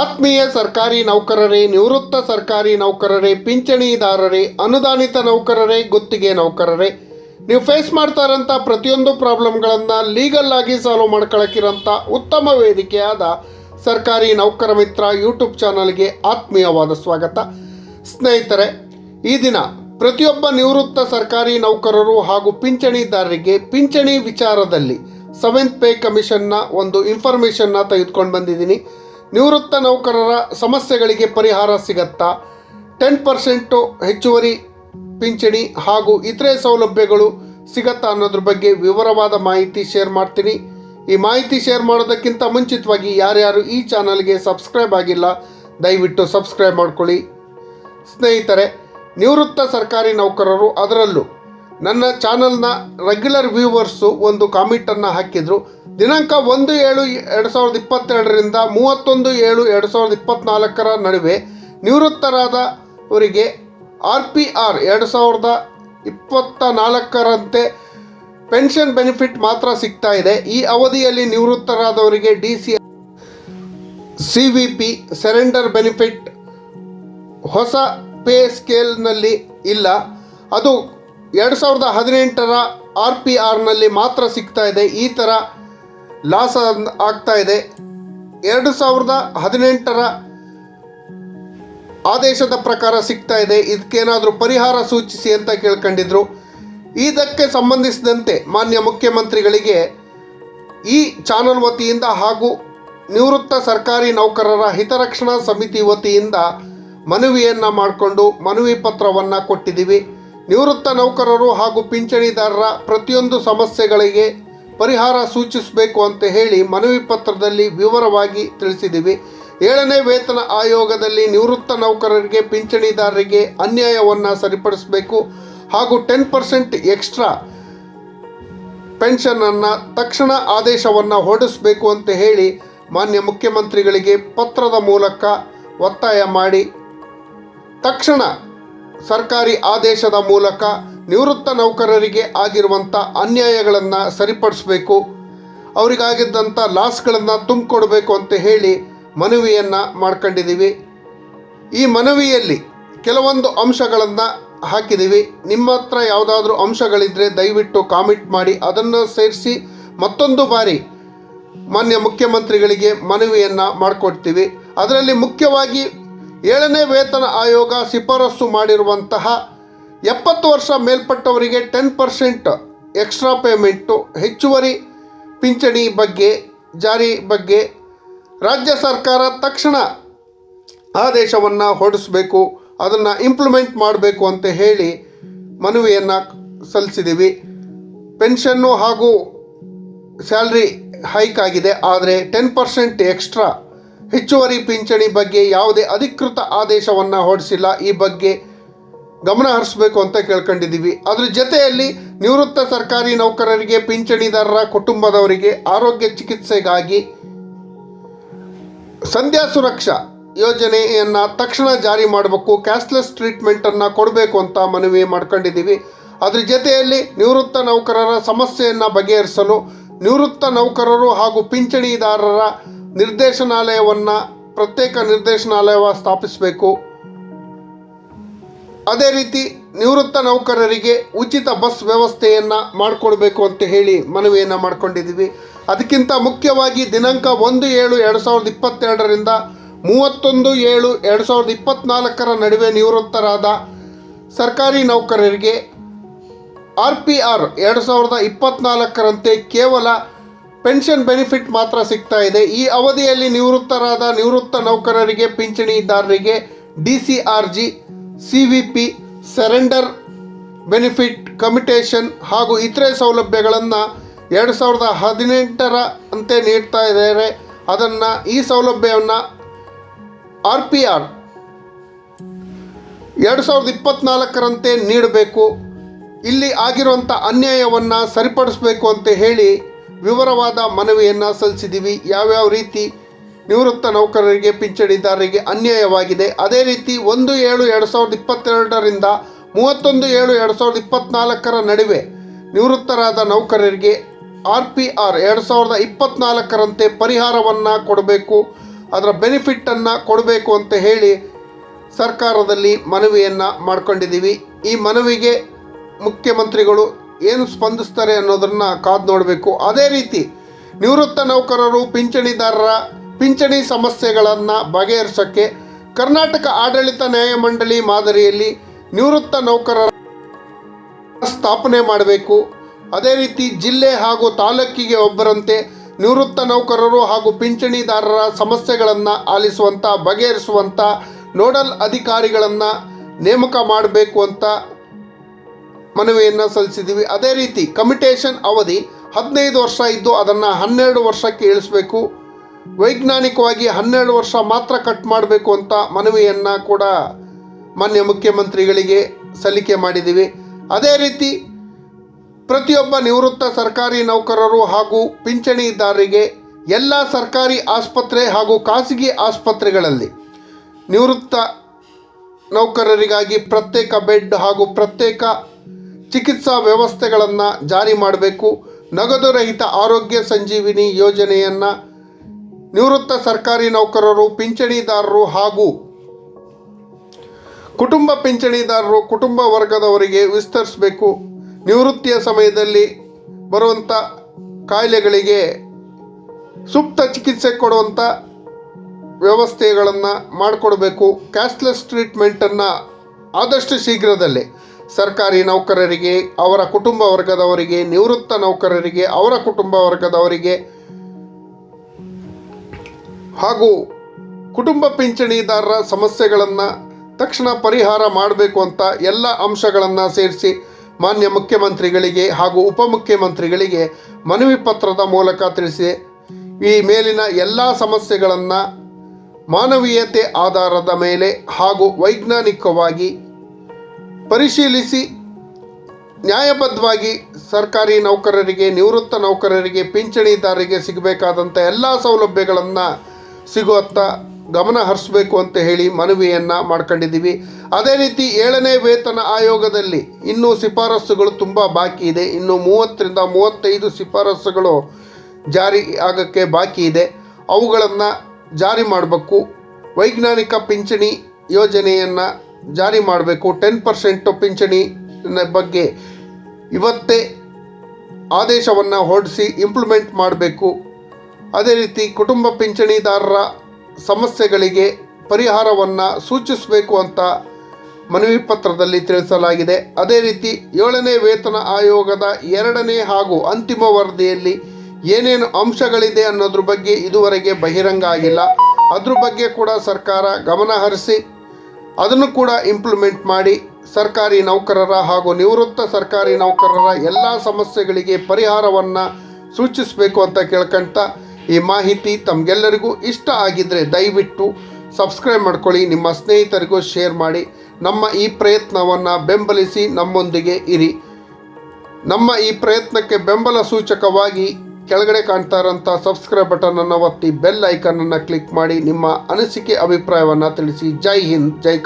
ಆತ್ಮೀಯ ಸರ್ಕಾರಿ ನೌಕರರೇ, ನಿವೃತ್ತ ಸರ್ಕಾರಿ ನೌಕರರೇ, ಪಿಂಚಣಿದಾರರೇ, ಅನುದಾನಿತ ನೌಕರರೇ, ಗುತ್ತಿಗೆ ನೌಕರರೇ, ನೀವು ಫೇಸ್ ಮಾಡ್ತಾ ಇರೋಂಥ ಪ್ರತಿಯೊಂದು ಪ್ರಾಬ್ಲಮ್ಗಳನ್ನು ಲೀಗಲ್ ಆಗಿ ಸಾಲ್ವ್ ಮಾಡ್ಕೊಳಕ್ಕಿರೋಂಥ ಉತ್ತಮ ವೇದಿಕೆಯಾದ ಸರ್ಕಾರಿ ನೌಕರ ಮಿತ್ರ ಯೂಟ್ಯೂಬ್ ಚಾನಲ್ಗೆ ಆತ್ಮೀಯವಾದ ಸ್ವಾಗತ. ಸ್ನೇಹಿತರೆ, ಈ ದಿನ ಪ್ರತಿಯೊಬ್ಬ ನಿವೃತ್ತ ಸರ್ಕಾರಿ ನೌಕರರು ಹಾಗೂ ಪಿಂಚಣಿದಾರರಿಗೆ ಪಿಂಚಣಿ ವಿಚಾರದಲ್ಲಿ ಸೆವೆಂತ್ ಪೇ ಕಮಿಷನ್ನ ಒಂದು ಇನ್ಫಾರ್ಮೇಷನ್ನ ತೆಗೆದುಕೊಂಡು ಬಂದಿದ್ದೀನಿ. ನಿವೃತ್ತ ನೌಕರರ ಸಮಸ್ಯೆಗಳಿಗೆ ಪರಿಹಾರ ಸಿಗತ್ತಾ ಟೆನ್ ಪರ್ಸೆಂಟು ಹೆಚ್ಚುವರಿ ಪಿಂಚಣಿ ಹಾಗೂ ಇತರೆ ಸೌಲಭ್ಯಗಳು ಸಿಗತ್ತಾ ಅನ್ನೋದ್ರ ಬಗ್ಗೆ ವಿವರವಾದ ಮಾಹಿತಿ ಶೇರ್ ಮಾಡ್ತೀನಿ. ಈ ಮಾಹಿತಿ ಶೇರ್ ಮಾಡೋದಕ್ಕಿಂತ ಮುಂಚಿತವಾಗಿ ಯಾರ್ಯಾರು ಈ ಚಾನಲ್ಗೆ ಸಬ್ಸ್ಕ್ರೈಬ್ ಆಗಿಲ್ಲ, ದಯವಿಟ್ಟು ಸಬ್ಸ್ಕ್ರೈಬ್ ಮಾಡ್ಕೊಳ್ಳಿ. ಸ್ನೇಹಿತರೆ, ನಿವೃತ್ತ ಸರ್ಕಾರಿ ನೌಕರರು ಅದರಲ್ಲೂ ನನ್ನ ಚಾನಲ್ನ ರೆಗ್ಯುಲರ್ ವ್ಯೂವರ್ಸು ಒಂದು ಕಾಮೆಂಟನ್ನು ಹಾಕಿದರು. ದಿನಾಂಕ ಒಂದು ಏಳು ಎರಡು ಸಾವಿರದ ಇಪ್ಪತ್ತೆರಡರಿಂದ ಮೂವತ್ತೊಂದು ಏಳು ಎರಡು ಸಾವಿರದ ಇಪ್ಪತ್ತ್ನಾಲ್ಕರ ನಡುವೆ ನಿವೃತ್ತರಾದವರಿಗೆ ಆರ್ ಪಿ ಆರ್ ಎರಡು ಸಾವಿರದ ಇಪ್ಪತ್ತ ನಾಲ್ಕರಂತೆ ಪೆನ್ಷನ್ ಬೆನಿಫಿಟ್ ಮಾತ್ರ ಸಿಗ್ತಾ ಇದೆ. ಈ ಅವಧಿಯಲ್ಲಿ ನಿವೃತ್ತರಾದವರಿಗೆ D C C V P surrender benefit ಹೊಸ ಪೇ ಸ್ಕೇಲ್ನಲ್ಲಿ ಇಲ್ಲ. ಅದು ಎರಡು ಸಾವಿರದ ಹದಿನೆಂಟರ ಆರ್ ಪಿ ಆರ್ನಲ್ಲಿ ಮಾತ್ರ ಸಿಗ್ತಾ ಇದೆ. ಈ ಥರ ಲಾಸ್ ಆಗ್ತಾ ಇದೆ. ಎರಡು ಸಾವಿರದ ಹದಿನೆಂಟರ ಆದೇಶದ ಪ್ರಕಾರ ಸಿಗ್ತಾ ಇದೆ. ಇದಕ್ಕೇನಾದರೂ ಪರಿಹಾರ ಸೂಚಿಸಿ ಅಂತ ಕೇಳ್ಕೊಂಡಿದ್ರು. ಇದಕ್ಕೆ ಸಂಬಂಧಿಸಿದಂತೆ ಮಾನ್ಯ ಮುಖ್ಯಮಂತ್ರಿಗಳಿಗೆ ಈ ಚಾನಲ್ ವತಿಯಿಂದ ಹಾಗೂ ನಿವೃತ್ತ ಸರ್ಕಾರಿ ನೌಕರರ ಹಿತರಕ್ಷಣಾ ಸಮಿತಿ ವತಿಯಿಂದ ಮನವಿಯನ್ನು ಮಾಡಿಕೊಂಡು ಮನವಿ ಪತ್ರವನ್ನು ಕೊಟ್ಟಿದ್ದೀವಿ. ನಿವೃತ್ತ ನೌಕರರು ಹಾಗೂ ಪಿಂಚಣಿದಾರರ ಪ್ರತಿಯೊಂದು ಸಮಸ್ಯೆಗಳಿಗೆ ಪರಿಹಾರ ಸೂಚಿಸಬೇಕು ಅಂತ ಹೇಳಿ ಮನವಿ ಪತ್ರದಲ್ಲಿ ವಿವರವಾಗಿ ತಿಳಿಸಿದ್ದೀವಿ. ಏಳನೇ ವೇತನ ಆಯೋಗದಲ್ಲಿ ನಿವೃತ್ತ ನೌಕರರಿಗೆ, ಪಿಂಚಣಿದಾರರಿಗೆ ಅನ್ಯಾಯವನ್ನು ಸರಿಪಡಿಸಬೇಕು ಹಾಗೂ ಟೆನ್ ಪರ್ಸೆಂಟ್ ಎಕ್ಸ್ಟ್ರಾ ಪೆನ್ಷನನ್ನು ತಕ್ಷಣ ಆದೇಶವನ್ನು ಹೊರಡಿಸಬೇಕು ಅಂತ ಹೇಳಿ ಮಾನ್ಯ ಮುಖ್ಯಮಂತ್ರಿಗಳಿಗೆ ಪತ್ರದ ಮೂಲಕ ಒತ್ತಾಯ ಮಾಡಿ ತಕ್ಷಣ ಸರ್ಕಾರಿ ಆದೇಶದ ಮೂಲಕ ನಿವೃತ್ತ ನೌಕರರಿಗೆ ಆಗಿರುವಂಥ ಅನ್ಯಾಯಗಳನ್ನು ಸರಿಪಡಿಸಬೇಕು ಅವರಿಗಾಗಿದ್ದಂಥ ಲಾಸ್ಗಳನ್ನು ತುಂಬಿಕೊಡ್ಬೇಕು ಅಂತ ಹೇಳಿ ಮನವಿಯನ್ನು ಮಾಡ್ಕೊಂಡಿದ್ದೀವಿ. ಈ ಮನವಿಯಲ್ಲಿ ಕೆಲವೊಂದು ಅಂಶಗಳನ್ನು ಹಾಕಿದ್ದೀವಿ. ನಿಮ್ಮ ಹತ್ರ ಯಾವುದಾದ್ರೂ ಅಂಶಗಳಿದ್ದರೆ ದಯವಿಟ್ಟು ಕಾಮೆಂಟ್ ಮಾಡಿ, ಅದನ್ನು ಸೇರಿಸಿ ಮತ್ತೊಂದು ಬಾರಿ ಮಾನ್ಯ ಮುಖ್ಯಮಂತ್ರಿಗಳಿಗೆ ಮನವಿಯನ್ನು ಮಾಡಿಕೊಡ್ತೀವಿ. ಅದರಲ್ಲಿ ಮುಖ್ಯವಾಗಿ ಏಳನೇ ವೇತನ ಆಯೋಗ ಶಿಫಾರಸು ಮಾಡಿರುವಂತಹ ಎಪ್ಪತ್ತು ವರ್ಷ ಮೇಲ್ಪಟ್ಟವರಿಗೆ ಟೆನ್ ಪರ್ಸೆಂಟ್ ಎಕ್ಸ್ಟ್ರಾ ಪೇಮೆಂಟು ಹೆಚ್ಚುವರಿ ಪಿಂಚಣಿ ಬಗ್ಗೆ, ಜಾರಿ ಬಗ್ಗೆ ರಾಜ್ಯ ಸರ್ಕಾರ ತಕ್ಷಣ ಆದೇಶವನ್ನು ಹೊರಡಿಸಬೇಕು, ಅದನ್ನು ಇಂಪ್ಲಿಮೆಂಟ್ ಮಾಡಬೇಕು ಅಂತ ಹೇಳಿ ಮನವಿಯನ್ನು ಸಲ್ಲಿಸಿದ್ದೀವಿ ಪೆನ್ಷನ್ನು ಹಾಗೂ ಸ್ಯಾಲ್ರಿ ಹೈಕ್ ಆಗಿದೆ, ಆದರೆ ಟೆನ್ ಪರ್ಸೆಂಟ್ ಎಕ್ಸ್ಟ್ರಾ ಹೆಚ್ಚುವರಿ ಪಿಂಚಣಿ ಬಗ್ಗೆ ಯಾವುದೇ ಅಧಿಕೃತ ಆದೇಶವನ್ನು ಹೊರಡಿಸಿಲ್ಲ. ಈ ಬಗ್ಗೆ ಗಮನ ಹರಿಸಬೇಕು ಅಂತ ಕೇಳ್ಕೊಂಡಿದ್ದೀವಿ. ಅದ್ರ ಜೊತೆಯಲ್ಲಿ ನಿವೃತ್ತ ಸರ್ಕಾರಿ ನೌಕರರಿಗೆ, ಪಿಂಚಣಿದಾರರ ಕುಟುಂಬದವರಿಗೆ ಆರೋಗ್ಯ ಚಿಕಿತ್ಸೆಗಾಗಿ ಸಂಧ್ಯಾ ಸುರಕ್ಷಾ ಯೋಜನೆಯನ್ನು ತಕ್ಷಣ ಜಾರಿ ಮಾಡಬೇಕು, ಕ್ಯಾಶ್ಲೆಸ್ ಟ್ರೀಟ್ಮೆಂಟನ್ನು ಕೊಡಬೇಕು ಅಂತ ಮನವಿ ಮಾಡ್ಕೊಂಡಿದ್ದೀವಿ. ಅದ್ರ ಜೊತೆಯಲ್ಲಿ ನಿವೃತ್ತ ನೌಕರರ ಸಮಸ್ಯೆಯನ್ನು ಬಗೆಹರಿಸಲು ನಿವೃತ್ತ ನೌಕರರು ಹಾಗೂ ಪಿಂಚಣಿದಾರರ ನಿರ್ದೇಶನಾಲಯವನ್ನು, ಪ್ರತ್ಯೇಕ ನಿರ್ದೇಶನಾಲಯ ಸ್ಥಾಪಿಸಬೇಕು. ಅದೇ ರೀತಿ ನಿವೃತ್ತ ನೌಕರರಿಗೆ ಉಚಿತ ಬಸ್ ವ್ಯವಸ್ಥೆಯನ್ನು ಮಾಡಿಕೊಡ್ಬೇಕು ಅಂತ ಹೇಳಿ ಮನವಿಯನ್ನು ಮಾಡ್ಕೊಂಡಿದ್ದೀವಿ. ಅದಕ್ಕಿಂತ ಮುಖ್ಯವಾಗಿ ದಿನಾಂಕ ಒಂದು ಏಳು ಎರಡು ಸಾವಿರದ ಇಪ್ಪತ್ತೆರಡರಿಂದ ಮೂವತ್ತೊಂದು ಏಳು ಎರಡು ಸಾವಿರದ ಇಪ್ಪತ್ತ್ನಾಲ್ಕರ ನಡುವೆ ನಿವೃತ್ತರಾದ ಸರ್ಕಾರಿ ನೌಕರರಿಗೆ ಆರ್ ಪಿ ಆರ್ ಎರಡು ಸಾವಿರದ ಇಪ್ಪತ್ತ್ನಾಲ್ಕರಂತೆ ಕೇವಲ ಪೆನ್ಷನ್ ಬೆನಿಫಿಟ್ ಮಾತ್ರ ಸಿಗ್ತಾ ಇದೆ. ಈ ಅವಧಿಯಲ್ಲಿ ನಿವೃತ್ತರಾದ ನಿವೃತ್ತ ನೌಕರರಿಗೆ, ಪಿಂಚಣಿದಾರರಿಗೆ D C R G C V P surrender benefit commutation ಹಾಗೂ ಇತರೆ ಸೌಲಭ್ಯಗಳನ್ನು ಎರಡು ಸಾವಿರದ ಹದಿನೆಂಟರ ಅಂತೆ ನೀಡ್ತಾ ಇದ್ದಾರೆ. ಅದನ್ನು ಈ ಸೌಲಭ್ಯವನ್ನು ಆರ್ ಪಿ ಆರ್ ಎರಡು ಸಾವಿರದ ಇಪ್ಪತ್ನಾಲ್ಕರಂತೆ ನೀಡಬೇಕು. ಇಲ್ಲಿ ಆಗಿರುವಂಥ ಅನ್ಯಾಯವನ್ನು ಸರಿಪಡಿಸಬೇಕು ಅಂತ ಹೇಳಿ ವಿವರವಾದ ಮನವಿಯನ್ನು ಸಲ್ಲಿಸಿದ್ದೀವಿ. ಯಾವ್ಯಾವ ರೀತಿ ನಿವೃತ್ತ ನೌಕರರಿಗೆ ಪಿಂಚಣಿದಾರರಿಗೆ ಅನ್ಯಾಯವಾಗಿದೆ, ಅದೇ ರೀತಿ ಒಂದು ಏಳು ಎರಡು ಸಾವಿರದ ಇಪ್ಪತ್ತೆರಡರಿಂದ ಮೂವತ್ತೊಂದು ಏಳು ಎರಡು ಸಾವಿರದ ಇಪ್ಪತ್ತ್ನಾಲ್ಕರ ನಡುವೆ ನಿವೃತ್ತರಾದ ನೌಕರರಿಗೆ ಆರ್ ಪಿ ಆರ್ ಎರಡು ಸಾವಿರದ ಇಪ್ಪತ್ತ್ನಾಲ್ಕರಂತೆ ಪರಿಹಾರವನ್ನು ಕೊಡಬೇಕು, ಅದರ ಬೆನಿಫಿಟ್ಟನ್ನು ಕೊಡಬೇಕು ಅಂತ ಹೇಳಿ ಸರ್ಕಾರದಲ್ಲಿ ಮನವಿಯನ್ನು ಮಾಡ್ಕೊಂಡಿದ್ದೀವಿ. ಈ ಮನವಿಗೆ ಮುಖ್ಯಮಂತ್ರಿಗಳು ಏನು ಸ್ಪಂದಿಸ್ತಾರೆ ಅನ್ನೋದನ್ನ ಕಾದು ನೋಡಬೇಕು. ಅದೇ ರೀತಿ ನಿವೃತ್ತ ನೌಕರರು, ಪಿಂಚಣಿದಾರರ ಪಿಂಚಣಿ ಸಮಸ್ಯೆಗಳನ್ನು ಬಗೆಹರಿಸೋಕ್ಕೆ ಕರ್ನಾಟಕ ಆಡಳಿತ ನ್ಯಾಯಮಂಡಳಿ ಮಾದರಿಯಲ್ಲಿ ನಿವೃತ್ತ ನೌಕರರ ಸ್ಥಾಪನೆ ಮಾಡಬೇಕು. ಅದೇ ರೀತಿ ಜಿಲ್ಲೆ ಹಾಗೂ ತಾಲೂಕಿಗೆ ಒಬ್ಬರಂತೆ ನಿವೃತ್ತ ನೌಕರರು ಹಾಗೂ ಪಿಂಚಣಿದಾರರ ಸಮಸ್ಯೆಗಳನ್ನು ಆಲಿಸುವಂಥ ಬಗೆಹರಿಸುವಂಥ ನೋಡಲ್ ಅಧಿಕಾರಿಗಳನ್ನು ನೇಮಕ ಮಾಡಬೇಕು ಅಂತ ಮನವಿಯನ್ನು ಸಲ್ಲಿಸಿದ್ದೀವಿ. ಅದೇ ರೀತಿ ಕಮಿಟೇಷನ್ ಅವಧಿ ಹದಿನೈದು ವರ್ಷ ಇದ್ದು ಅದನ್ನು ಹನ್ನೆರಡು ವರ್ಷಕ್ಕೆ ಇಳಿಸಬೇಕು. ವೈಜ್ಞಾನಿಕವಾಗಿ ಹನ್ನೆರಡು ವರ್ಷ ಮಾತ್ರ ಕಟ್ ಮಾಡಬೇಕು ಅಂತ ಮನವಿಯನ್ನು ಕೂಡ ಮಾನ್ಯ ಮುಖ್ಯಮಂತ್ರಿಗಳಿಗೆ ಸಲ್ಲಿಕೆ ಮಾಡಿದ್ದೀವಿ. ಅದೇ ರೀತಿ ಪ್ರತಿಯೊಬ್ಬ ನಿವೃತ್ತ ಸರ್ಕಾರಿ ನೌಕರರು ಹಾಗೂ ಪಿಂಚಣಿದಾರರಿಗೆ ಎಲ್ಲ ಸರ್ಕಾರಿ ಆಸ್ಪತ್ರೆ ಹಾಗೂ ಖಾಸಗಿ ಆಸ್ಪತ್ರೆಗಳಲ್ಲಿ ನಿವೃತ್ತ ನೌಕರರಿಗಾಗಿ ಪ್ರತ್ಯೇಕ ಬೆಡ್ ಹಾಗೂ ಪ್ರತ್ಯೇಕ ಚಿಕಿತ್ಸಾ ವ್ಯವಸ್ಥೆಗಳನ್ನು ಜಾರಿ ಮಾಡಬೇಕು. ನಗದು ರಹಿತ ಆರೋಗ್ಯ ಸಂಜೀವಿನಿ ಯೋಜನೆಯನ್ನು ನಿವೃತ್ತ ಸರ್ಕಾರಿ ನೌಕರರು, ಪಿಂಚಣಿದಾರರು ಹಾಗೂ ಕುಟುಂಬ ಪಿಂಚಣಿದಾರರು ಕುಟುಂಬ ವರ್ಗದವರಿಗೆ ವಿಸ್ತರಿಸಬೇಕು. ನಿವೃತ್ತಿಯ ಸಮಯದಲ್ಲಿ ಬರುವಂಥ ಕಾಯಿಲೆಗಳಿಗೆ ಸೂಕ್ತ ಚಿಕಿತ್ಸೆ ಕೊಡುವಂಥ ವ್ಯವಸ್ಥೆಗಳನ್ನು ಮಾಡಿಕೊಡಬೇಕು. ಕ್ಯಾಶ್ಲೆಸ್ ಟ್ರೀಟ್ಮೆಂಟನ್ನು ಆದಷ್ಟು ಶೀಘ್ರದಲ್ಲೇ. ಸರ್ಕಾರಿ ನೌಕರರಿಗೆ, ಅವರ ಕುಟುಂಬ ವರ್ಗದವರಿಗೆ, ನಿವೃತ್ತ ನೌಕರರಿಗೆ, ಅವರ ಕುಟುಂಬ ವರ್ಗದವರಿಗೆ ಹಾಗೂ ಕುಟುಂಬ ಪಿಂಚಣಿದಾರರ ಸಮಸ್ಯೆಗಳನ್ನು ತಕ್ಷಣ ಪರಿಹಾರ ಮಾಡಬೇಕು ಅಂತ ಎಲ್ಲ ಅಂಶಗಳನ್ನು ಸೇರಿಸಿ ಮಾನ್ಯ ಮುಖ್ಯಮಂತ್ರಿಗಳಿಗೆ ಹಾಗೂ ಉಪಮುಖ್ಯಮಂತ್ರಿಗಳಿಗೆ ಮನವಿ ಪತ್ರದ ಮೂಲಕ ತಿಳಿಸಿ ಈ ಮೇಲಿನ ಎಲ್ಲ ಸಮಸ್ಯೆಗಳನ್ನು ಮಾನವೀಯತೆ ಆಧಾರದ ಮೇಲೆ ಹಾಗೂ ವೈಜ್ಞಾನಿಕವಾಗಿ ಪರಿಶೀಲಿಸಿ ನ್ಯಾಯಬದ್ಧವಾಗಿ ಸರ್ಕಾರಿ ನೌಕರರಿಗೆ, ನಿವೃತ್ತ ನೌಕರರಿಗೆ, ಪಿಂಚಣಿದಾರರಿಗೆ ಸಿಗಬೇಕಾದಂಥ ಎಲ್ಲ ಸೌಲಭ್ಯಗಳನ್ನು ಸಿಗುವತ್ತ ಗಮನ ಹರಿಸಬೇಕು ಅಂತ ಹೇಳಿ ಮನವಿಯನ್ನು ಮಾಡ್ಕೊಂಡಿದ್ದೀವಿ. ಅದೇ ರೀತಿ ಏಳನೇ ವೇತನ ಆಯೋಗದಲ್ಲಿ ಇನ್ನೂ ಶಿಫಾರಸ್ಸುಗಳು ತುಂಬ ಬಾಕಿ ಇದೆ. ಇನ್ನು ಮೂವತ್ತರಿಂದ ಮೂವತ್ತೈದು ಶಿಫಾರಸ್ಸುಗಳು ಜಾರಿ ಆಗೋಕ್ಕೆ ಬಾಕಿ ಇದೆ. ಅವುಗಳನ್ನು ಜಾರಿ ಮಾಡಬೇಕು. ವೈಜ್ಞಾನಿಕ ಪಿಂಚಣಿ ಯೋಜನೆಯನ್ನು ಜಾರಿ ಮಾಡಬೇಕು. ಟೆನ್ ಪರ್ಸೆಂಟ್ ಪಿಂಚಣಿ ಬಗ್ಗೆ ಇವತ್ತೇ ಆದೇಶವನ್ನು ಹೊರಡಿಸಿ ಇಂಪ್ಲಿಮೆಂಟ್ ಮಾಡಬೇಕು. ಅದೇ ರೀತಿ ಕುಟುಂಬ ಪಿಂಚಣಿದಾರರ ಸಮಸ್ಯೆಗಳಿಗೆ ಪರಿಹಾರವನ್ನು ಸೂಚಿಸಬೇಕು ಅಂತ ಮನವಿ ಪತ್ರದಲ್ಲಿ ತಿಳಿಸಲಾಗಿದೆ. ಅದೇ ರೀತಿ ಏಳನೇ ವೇತನ ಆಯೋಗದ ಎರಡನೇ ಹಾಗೂ ಅಂತಿಮ ವರದಿಯಲ್ಲಿ ಏನೇನು ಅಂಶಗಳಿದೆ ಅನ್ನೋದ್ರ ಬಗ್ಗೆ ಇದುವರೆಗೆ ಬಹಿರಂಗ ಆಗಿಲ್ಲ. ಅದ್ರ ಬಗ್ಗೆ ಕೂಡ ಸರ್ಕಾರ ಗಮನ ಹರಿಸಿ ಅದನ್ನು ಕೂಡ ಇಂಪ್ಲಿಮೆಂಟ್ ಮಾಡಿ ಸರ್ಕಾರಿ ನೌಕರರ ಹಾಗೂ ನಿವೃತ್ತ ಸರ್ಕಾರಿ ನೌಕರರ ಎಲ್ಲ ಸಮಸ್ಯೆಗಳಿಗೆ ಪರಿಹಾರವನ್ನು ಸೂಚಿಸಬೇಕು ಅಂತ ಕೇಳ್ಕೊಂತ ಈ ಮಾಹಿತಿ ತಮಗೆಲ್ಲರಿಗೂ ಇಷ್ಟ ಆಗಿದ್ದರೆ ದಯವಿಟ್ಟು ಸಬ್ಸ್ಕ್ರೈಬ್ ಮಾಡ್ಕೊಳ್ಳಿ, ನಿಮ್ಮ ಸ್ನೇಹಿತರಿಗೂ ಶೇರ್ ಮಾಡಿ, ನಮ್ಮ ಈ ಪ್ರಯತ್ನವನ್ನು ಬೆಂಬಲಿಸಿ ನಮ್ಮೊಂದಿಗೆ ಇರಿ. ನಮ್ಮ ಈ ಪ್ರಯತ್ನಕ್ಕೆ ಬೆಂಬಲ ಸೂಚಕವಾಗಿ ಕೆಳಗಡೆ ಕಾಣ್ತಾ ಇರೋಂಥ ಸಬ್ಸ್ಕ್ರೈಬ್ ಬಟನನ್ನು ಒತ್ತಿ ಬೆಲ್ ಐಕನನ್ನು ಕ್ಲಿಕ್ ಮಾಡಿ, ನಿಮ್ಮ ಅನಿಸಿಕೆ, ಅಭಿಪ್ರಾಯವನ್ನು ತಿಳಿಸಿ. ಜೈ ಹಿಂದ್, ಜೈ